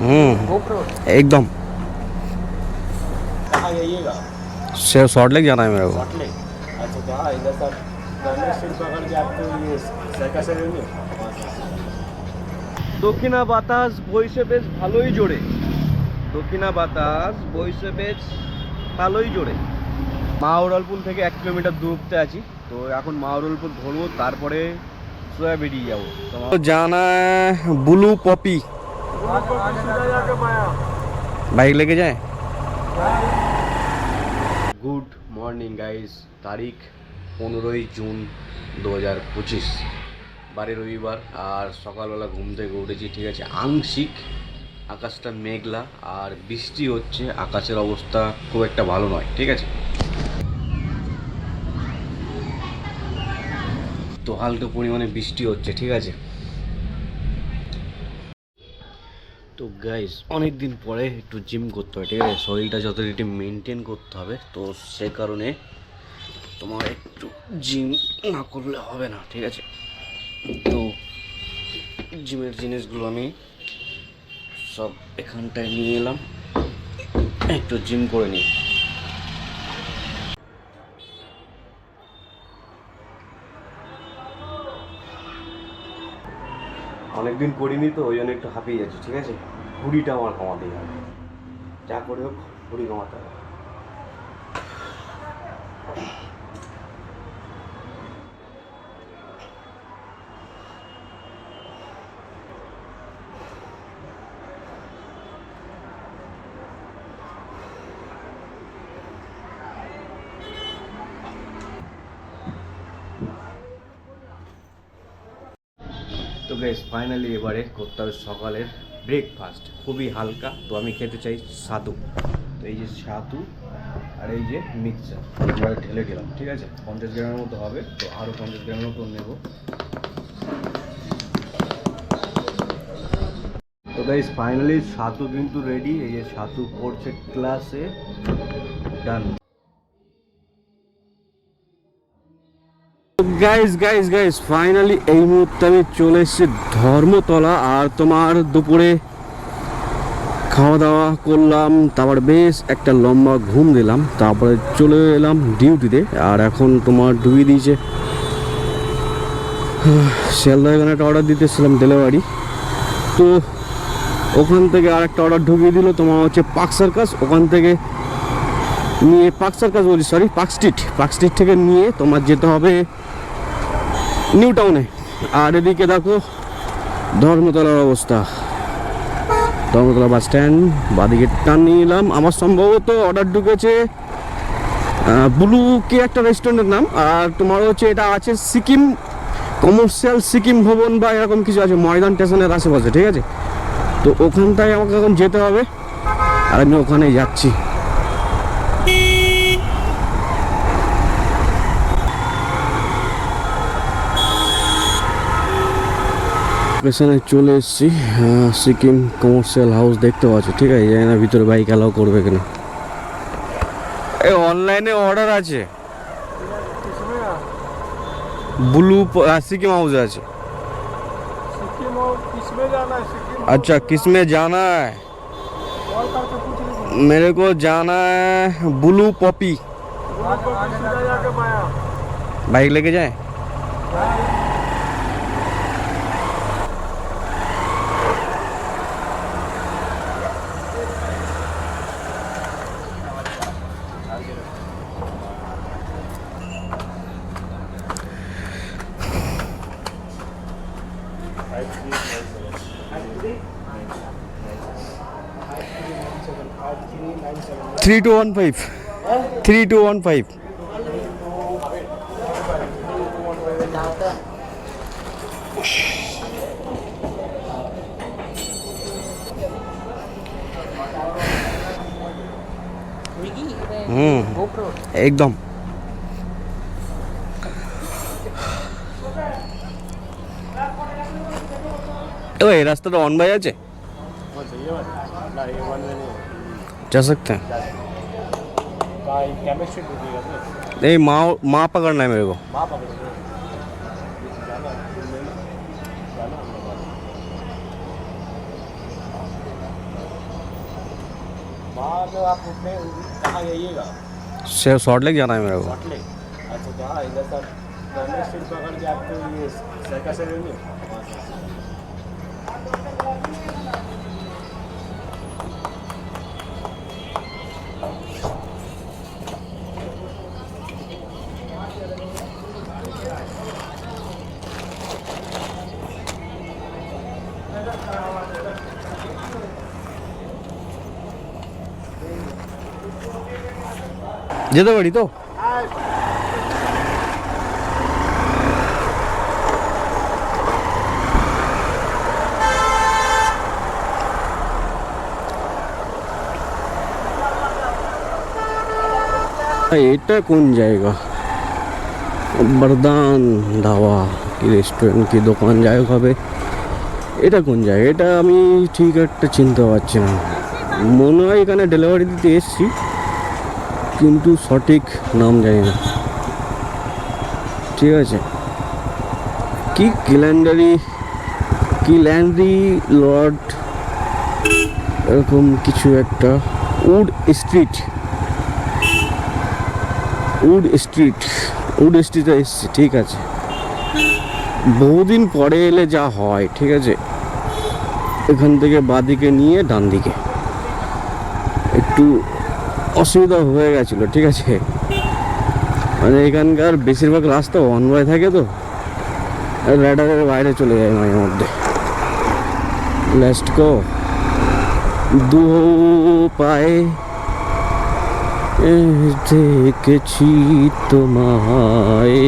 हम्म GoPro एकदम कहाँ जाइएगा से शॉर्ट लेक जाना है मेरे को सॉल्ट लेक अच्छा तो हाँ इधर सर गवर्नमेंट स्ट्रीट पकड़ के आपको ये साइकिल से रहेंगे वहाँ से দক্ষিণা বাতাস বইছে বেশ ভালোই জোরে দক্ষিণা বাতাস বইছে বেশ ভালোই জোরে মাওরলপুর থেকে এক কিলোমিটার দূরত্বে আছি তো এখন মাওরলপুর ধরবো তারপরে সোয়া বেরিয়ে যাবো তো জানা ব্লু পপি বাইক লেগে যায়? গুড মর্নিং গাইস তারিখ পনেরোই জুন দু হাজার পঁচিশ। বাড়ি রবিবার, আর সকালবেলা ঘুম থেকে উঠেছি, ঠিক আছে? আংশিক আকাশটা মেঘলা, আর বৃষ্টি হচ্ছে, আকাশের অবস্থা খুব একটা ভালো নয়, ঠিক আছে? তো হালকা পরিমাণে বৃষ্টি হচ্ছে, ঠিক আছে? তো গাইস অনেক দিন পরে একটু জিম করতে হবে ঠিক আছে? শরীরটা যথারীতি মেনটেন করতে হবে। তো সে কারণে তোমার একটু জিম না করলে হবে না, ঠিক আছে? তো জিমের জিনিসগুলো আমি সব এখানটায় নিয়ে এলাম। একটু জিম করে নিই। অনেকদিন করিনি তো, ওই জন্য একটু হাঁপিয়ে যাচ্ছি, ঠিক আছে? ভুড়িটা আমার কমাতেই হবে। যা করে হোক ভুড়ি কমাতে হবে। তো গাইস ফাইনালি এবারে করতে হবে সকালের ব্রেকফাস্ট খুবই হালকা, তো আমি খেতে চাই সাতু তো এই যে সাতু আর এই যে মিক্সচার, এবারে ঢেলে গেলাম ঠিক আছে? পঞ্চাশ গ্রামের মতো হবে, তো আরও পঞ্চাশ গ্রামের মতো নেব। তো গাইস ফাইনালি সাতু কিন্তু রেডি এই যে সাতু পড়ছে ক্লাসে done guys guys guys finally এই মুহূর্তে আমি চলে এসেছি ধর্মতলা আর তোমার দুপুরে খাওয়া দাওয়া করলাম, তারপর বেশ একটা লম্বা ঘুম দিলাম, তারপরে চলে এলাম ডিউটিতে আর এখন তোমার ডুবিয়ে দিয়েছে। শিয়ালদা এখানে একটা অর্ডার দিতেছিলাম ডেলিভারি তো ওখান থেকে আর একটা অর্ডার ঢুকিয়ে দিল তোমার হচ্ছে পাক সার্কাস ওখান থেকে নিয়ে পাক সার্কাস বলছি সরি পাক স্ট্রিট পাক স্ট্রিট থেকে নিয়ে তোমার যেতে হবে নিউ টাউনে আর এদিকে দেখো, ধর্মতলার অবস্থা। ধর্মতলা বাস স্ট্যান্ড বাদিকে টান নিয়ে এলাম। আমার সম্ভবত অর্ডার ঢুকেছে ব্লু কে একটা রেস্টুরেন্টের নাম, আর তোমার হচ্ছে এটা আছে সিকিম কমার্শিয়াল সিকিম ভবন বা এরকম কিছু আছে, ময়দান স্টেশনের আশেপাশে, ঠিক আছে? তো ওখানটায় আমাকে এখন যেতে হবে, আর আমি ওখানে যাচ্ছি। স্টেশনে চলে এসেছি আহ, সিকিম কমার্শিয়াল হাউস দেখতে পাচ্ছি ঠিক আছে জানি না ভিতরে বাইক অ্যালাউ করবে কিনা এই অনলাইনে অর্ডার আছে ব্লু সিকিম হাউস আছে सिक्किम और किसमें जाना है सिक्किम अच्छा किस में जाना है कॉल करके पूछ लीजिए मेरे को जाना है ब्लू पॉपी आपको सीधा जाके माया बाइक लेके जाए three two one five three two one five একদম ও এই রাস্তাটা অন বাই আছে? जा सकते हैं। नहीं, माँ माँ पकड़ना है मेरे को। सेव शॉर्ट लेक जाना है मेरे को। अच्छा इधर सर पकड़ के आपको ये যেতে পারি তো এটা কোন জায়গা বরদান ধাবা কি রেস্টুরেন্ট কি দোকান যাই হোক হবে এটা কোন জায়গা এটা আমি ঠিক একটা চিনতে পারছি না মনে হয় এখানে ডেলিভারি দিতে এসছি কিন্তু সঠিক নাম জানি না। ঠিক আছে। কি ক্যালেন্ডারি কি ল্যান্ডারি লর্ড, এরকম কিছু একটা। Wood street. Wood street. Wood স্ট্রিটে এসছি, ঠিক আছে। বহুদিন পরে এলে যা হয়, ঠিক আছে। এখান থেকে বাদিকে নিয়ে ডান দিকে একটু অসুবিধা হয়ে গেছিল, ঠিক আছে? মানে এখানকার বেশিরভাগ রাস্তা ওয়ান ওয়ে থাকে তো। র্যাডারের বাইরে চলে যায় মাঝে মধ্যে। লেস্ট কো। দু পায়ে দেখেছি তোমায়।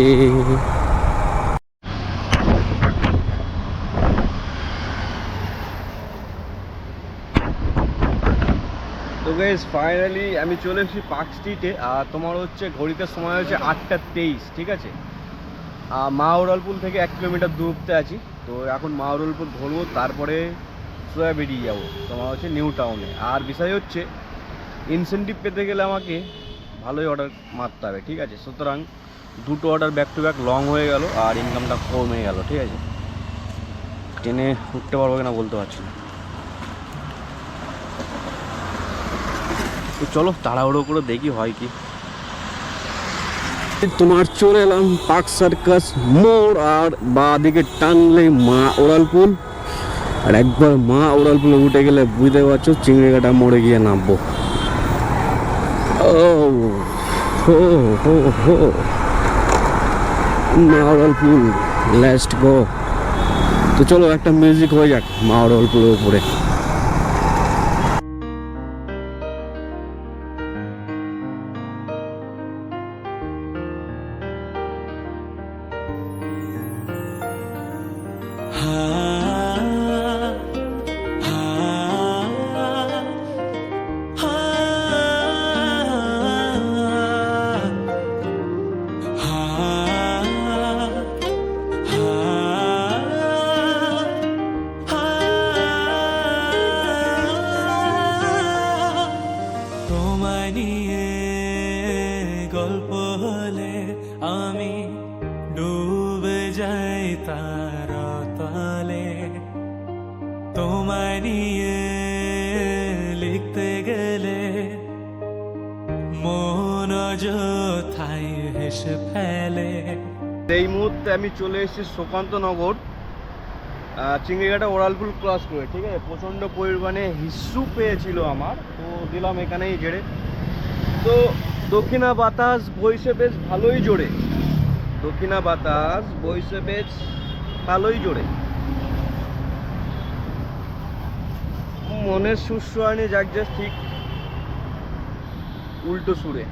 গাইজ ফাইনালি আমি চলে এসেছি পার্ক স্ট্রিটে, আর তোমার হচ্ছে ঘড়িতে সময় হচ্ছে আটটা তেইশ, ঠিক আছে? আর মাওরলপুল থেকে এক কিলোমিটার দূরত্বে আছি, তো এখন মাওরলপুল ধরবো, তারপরে সোয়া বেরিয়ে যাব, তোমার হচ্ছে নিউ টাউনে। আর বিষয় হচ্ছে ইনসেন্টিভ পেতে গেলে আমাকে ভালোই অর্ডার মারতে হবে, ঠিক আছে? সুতরাং দুটো order back to back long হয়ে গেল, আর ইনকামটা কমে গেল, ঠিক আছে? ট্রেনে উঠতে পারব কিনা বলতে পারছি না। তো চলো তাড়াহুড়ো করে দেখি হয় কি। তোমার চলে এলাম পার্ক সার্কাস মোড়, আর বা দিকে টানলে মা ওড়ালপুল। আর একবার মা ওড়ালপুলে উঠে গেলে বুঝতে পারছ চিংড়ি চিংড়িঘাটা মোড়ে গিয়ে নামবো। ও, হো হো লেস্ট গো তো চলো একটা মিউজিক হয়ে যাক মা ওড়ালপুলের উপরে। হেসে এই মুহূর্তে আমি চলে এসেছি সুকান্ত নগর চিংড়িঘাটা ওরালপুল ক্রস করে, ঠিক আছে? প্রচণ্ড পরিমাণে হিস্যু পেয়েছিল আমার, তো দিলাম এখানেই জেড়ে তো দক্ষিণা বাতাস, বইসে বেশ ভালোই জোরে। দক্ষিণা বাতাস, বইসে বেশ ভালোই জোরে। মনের সুস্বানি যাক যে ঠিক উল্টো সুরে।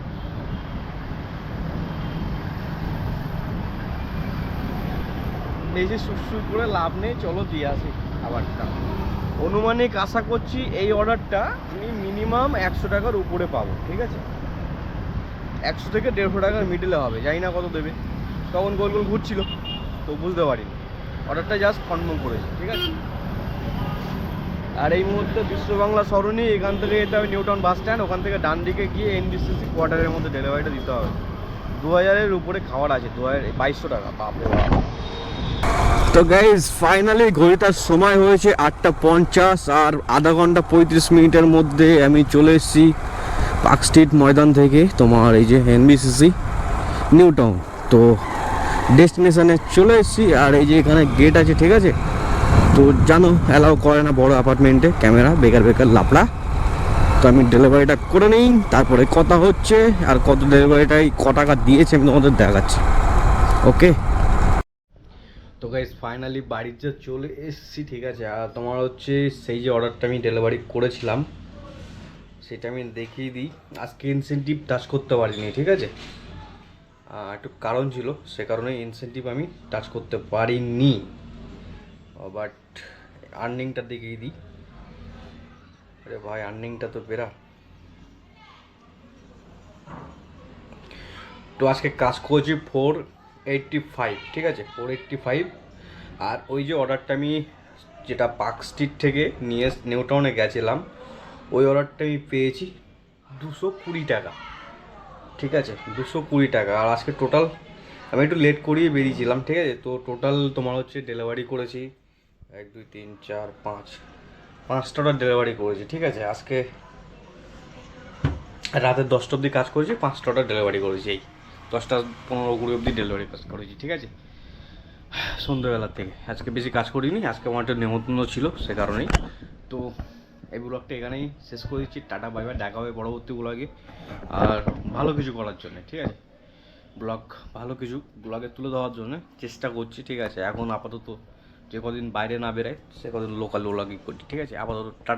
বেশি সুরসুর করে লাভ নেই, চলো দিয়ে আসি খাবারটা। অনুমানিক আশা করছি এই অর্ডারটা আমি মিনিমাম একশো টাকার উপরে পাবো, ঠিক আছে? একশো থেকে দেড়শো টাকার মিডিলে হবে, জানি না কত দেবে। তখন গোল গোল ঘুরছিল, তো বুঝতে পারিনি। অর্ডারটা জাস্ট কনফার্ম করেছি, ঠিক আছে? আর এই মুহূর্তে বিশ্ব বাংলা সরণি, এখান থেকে এটা হবে নিউ টাউন বাস স্ট্যান্ড, ওখান থেকে ডান দিকে গিয়ে এনবিসিসি কোয়ার্টারের মধ্যে ডেলিভারিটা দিতে হবে। দু হাজারের উপরে খাবার আছে, দু হাজার, বাইশশো টাকা, বাপরে বাপ। তো গাইজ ফাইনালি ঘড়িটার সময় হয়েছে আটটা পঞ্চাশ আর আধা ঘণ্টা পঁয়ত্রিশ মিনিটের মধ্যে আমি চলে এসেছি পার্ক স্ট্রিট ময়দান থেকে তোমার এই যে এনবিসিসি নিউ টাউন তো ডেস্টিনেশানে চলে এসেছি আর এই যে এখানে গেট আছে, ঠিক আছে? তো জানো অ্যালাউ করে না বড় অ্যাপার্টমেন্টে ক্যামেরা, বেকার বেকার লাপড়া। তো আমি ডেলিভারিটা করে নিই, তারপরে কথা হচ্ছে আর কত ডেলিভারিটাই ক টাকা দিয়েছে আমি তোমাদের দেখাচ্ছি। ওকে তো গাইজ ফাইনালি বাড়ির বাড়িতে চলে এসেছি, ঠিক আছে? আর তোমার হচ্ছে সেই যে অর্ডারটা আমি ডেলিভারি করেছিলাম, সেটা আমি দেখিয়ে দিই। আজকে ইনসেন্টিভ টাচ করতে পারিনি, ঠিক আছে? একটু কারণ ছিল, সে কারণে ইনসেন্টিভ আমি টাচ করতে পারিনি। বাট আর্নিংটা দেখিয়ে দিই। আরে ভাই আর্নিংটা তো বেরা তো আজকে কাজ করেছি ফোর এইটটি ফাইভ ঠিক আছে? ফোর এইটটি ফাইভ আর ওই যে অর্ডারটা আমি যেটা পার্ক স্ট্রিট থেকে নিয়ে নিউ টাউনে গেছিলাম, ওই অর্ডারটা আমি পেয়েছি দুশো কুড়ি টাকা। ঠিক আছে? দুশো কুড়ি টাকা। আর আজকে টোটাল আমি একটু লেট করিয়ে বেরিয়েছিলাম, ঠিক আছে? তো টোটাল তোমার হচ্ছে ডেলিভারি করেছি, এক, দুই, তিন, চার, পাঁচ পাঁচটা অর্ডার ডেলিভারি করেছি, ঠিক আছে? আজকে রাতের দশটা অবধি কাজ করেছি পাঁচটা অর্ডার ডেলিভারি করেছি, এই। দশটা পনেরো কুড়ি অবধি ডেলিভারি কাজ করেছি, ঠিক আছে? সন্ধ্যেবেলার থেকে। আজকে বেশি কাজ করিনি, আজকে আমার একটা নেমন্তন্ন ছিল, সে কারণেই। তো এই ব্লগটা এখানেই শেষ করে দিচ্ছি। টাটা বাই বাই দেখা হবে পরবর্তী ব্লগে আর ভালো কিছু করার জন্য, ঠিক আছে? ব্লগ ভালো কিছু ব্লগে তুলে দেওয়ার জন্য চেষ্টা করছি, ঠিক আছে? এখন আপাতত যে কদিন বাইরে না বেরায়, সে কদিন লোকাল ব্লগই করি, ঠিক আছে? আপাতত টাটা।